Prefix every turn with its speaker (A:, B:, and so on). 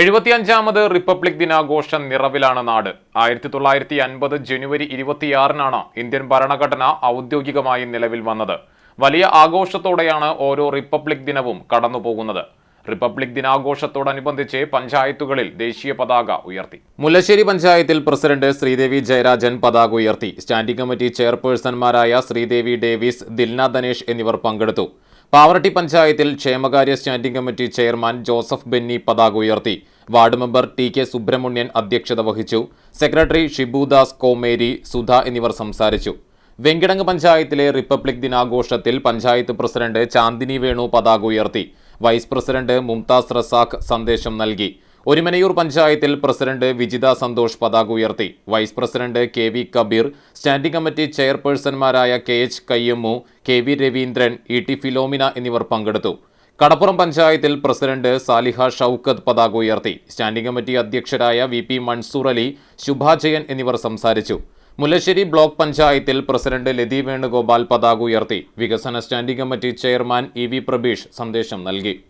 A: എഴുപത്തിയഞ്ചാമത് republic ദിനാഘോഷം നിറവിലാണ് നാട്. ആയിരത്തി തൊള്ളായിരത്തി അൻപത് ജനുവരി ഇരുപത്തിയാറിനാണ് ഇന്ത്യൻ ഭരണഘടന ഔദ്യോഗികമായി നിലവിൽ വന്നത്. വലിയ ആഘോഷത്തോടെയാണ് ഓരോ റിപ്പബ്ലിക് ദിനവും കടന്നുപോകുന്നത്. റിപ്പബ്ലിക് ദിനാഘോഷത്തോടനുബന്ധിച്ച് പഞ്ചായത്തുകളിൽ ദേശീയ പതാക ഉയർത്തി. മുല്ലശ്ശേരി പഞ്ചായത്തിൽ പ്രസിഡന്റ് ശ്രീദേവി ജയരാജൻ പതാക ഉയർത്തി. സ്റ്റാൻഡിംഗ് കമ്മിറ്റി ചെയർപേഴ്സൺമാരായ ശ്രീദേവി ഡേവിസ് ദിൽന ധനേഷ് എന്നിവർ പങ്കെടുത്തു. പാവറട്ടി പഞ്ചായത്തിൽ ക്ഷേമകാര്യ standing committee chairman Joseph Benny പതാക ഉയർത്തി. Ward member T K Subramanian അധ്യക്ഷത വഹിച്ചു. സെക്രട്ടറി ഷിബുദാസ് കോമേരി സുധ എന്നിവർ സംസാരിച്ചു. വെങ്കിടങ്ങ് പഞ്ചായത്തിലെ റിപ്പബ്ലിക് ദിനാഘോഷത്തിൽ പഞ്ചായത്ത് പ്രസിഡന്റ് ചാന്ദിനി വേണു പതാക ഉയർത്തി. വൈസ് പ്രസിഡന്റ് മുംതാസ് റസാഖ് സന്ദേശം നൽകി. ഒരുമനയൂർ പഞ്ചായത്തിൽ പ്രസിഡന്റ് വിജിത സന്തോഷ് പതാക ഉയർത്തി. Vice president K V Kabeer standing committee ചെയർപേഴ്സൺമാരായ K H Kayyammu K V Raveendran E T Philomena എന്നിവർ പങ്കെടുത്തു. കടപ്പുറം പഞ്ചായത്തിൽ പ്രസിഡന്റ് സാലിഹ ഷൌക്കത്ത് പതാക ഉയർത്തി. സ്റ്റാൻഡിംഗ് കമ്മിറ്റി അധ്യക്ഷരായ വി പി മൻസൂർ അലി ശുഭാജയൻ എന്നിവർ സംസാരിച്ചു. മുല്ലശ്ശേരി ബ്ലോക്ക് പഞ്ചായത്തിൽ പ്രസിഡന്റ് ലതി വേണുഗോപാൽ പതാക ഉയർത്തി. വികസന standing committee chairman E V Prabeesh സന്ദേശം നൽകി.